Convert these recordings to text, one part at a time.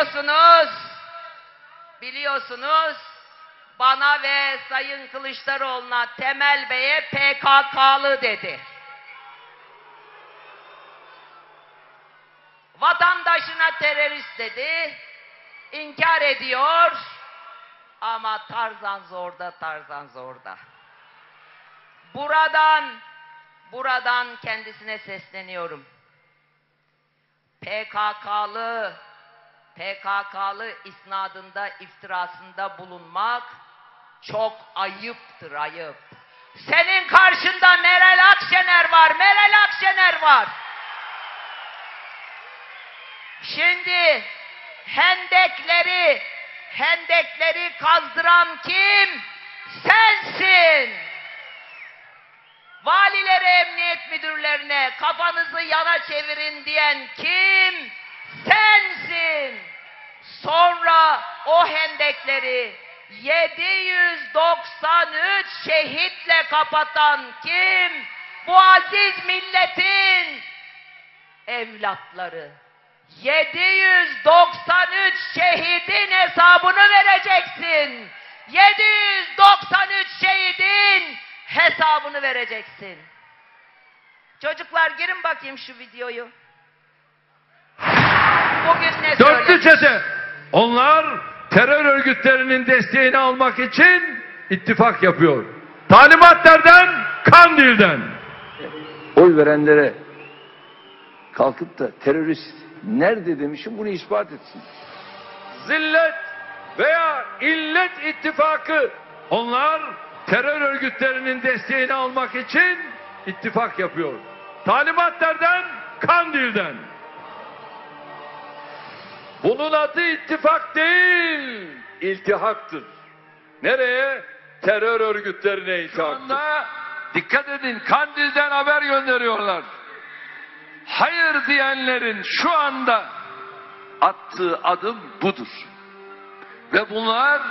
Biliyorsunuz, biliyorsunuz bana ve Sayın Kılıçdaroğlu'na Temel Bey'e PKK'lı dedi. Vatandaşına terörist dedi. inkar ediyor. Ama Tarzan zorda, Tarzan zorda. Buradan, buradan kendisine sesleniyorum. PKK'lı, PKK'lı isnadında, iftirasında bulunmak çok ayıptır, ayıp. Senin karşında Meral Akşener var, Meral Akşener var. Şimdi hendekleri, hendekleri kazdıran kim? Sensin. Valilere, emniyet müdürlerine kafanızı yana çevirin diyen kim? Sensin. Sonra o hendekleri 793 şehitle kapatan kim? Bu aziz milletin evlatları. 793 şehidin hesabını vereceksin. 793 şehidin hesabını vereceksin. Çocuklar girin bakayım şu videoyu. Bugün ne Dörtlü çete. Onlar terör örgütlerinin desteğini almak için ittifak yapıyor. Talimatlardan, Kandil'den. oy verenlere kalkıp da terörist nerede demişim bunu ispat etsin. Zillet veya illet ittifakı. Onlar terör örgütlerinin desteğini almak için ittifak yapıyor. Talimatlardan, Kandil'den. Bunun adı ittifak değil, iltihaktır. Nereye? Terör örgütlerine iltihaktır. dikkat edin, Kandil'den haber gönderiyorlar. Hayır diyenlerin şu anda attığı adım budur. Ve bunlar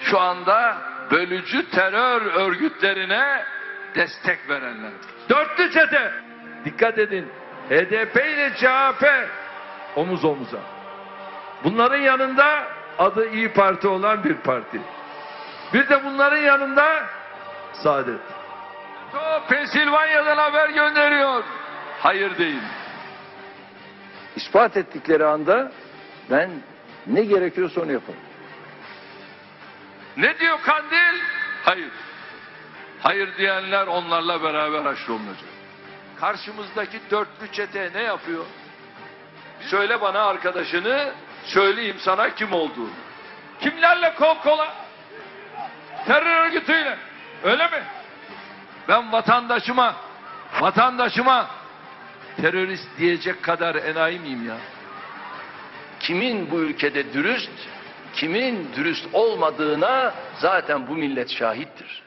şu anda bölücü terör örgütlerine destek verenler. Dörtlü çete. Dikkat edin. HDP ile CHP omuz omuza. Bunların yanında adı İyi Parti olan bir parti. Bir de bunların yanında Saadet. O Pensilvanya'dan haber gönderiyor. Hayır değil. İspat ettikleri anda ben ne gerekiyorsa onu yaparım. Ne diyor Kandil? Hayır. Hayır diyenler onlarla beraber haşrolunacak. Karşımızdaki dörtlü çete ne yapıyor? Söyle bana arkadaşını, söyleyeyim sana kim olduğunu. Kimlerle kol kola? Terör örgütüyle. Öyle mi? Ben vatandaşıma, vatandaşıma terörist diyecek kadar enayi miyim ya? Kimin bu ülkede dürüst, kimin dürüst olmadığına zaten bu millet şahittir.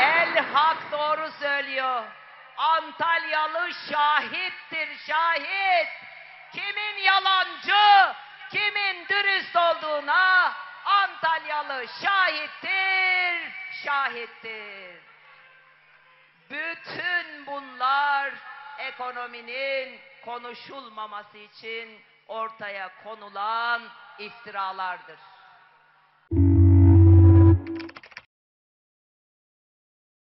El Hak doğru söylüyor. Antalyalı şahittir şahit. Kimin yalancı, kimin dürüst olduğuna Antalyalı şahittir, şahittir. Bütün bunlar ekonominin konuşulmaması için ortaya konulan iftiralardır.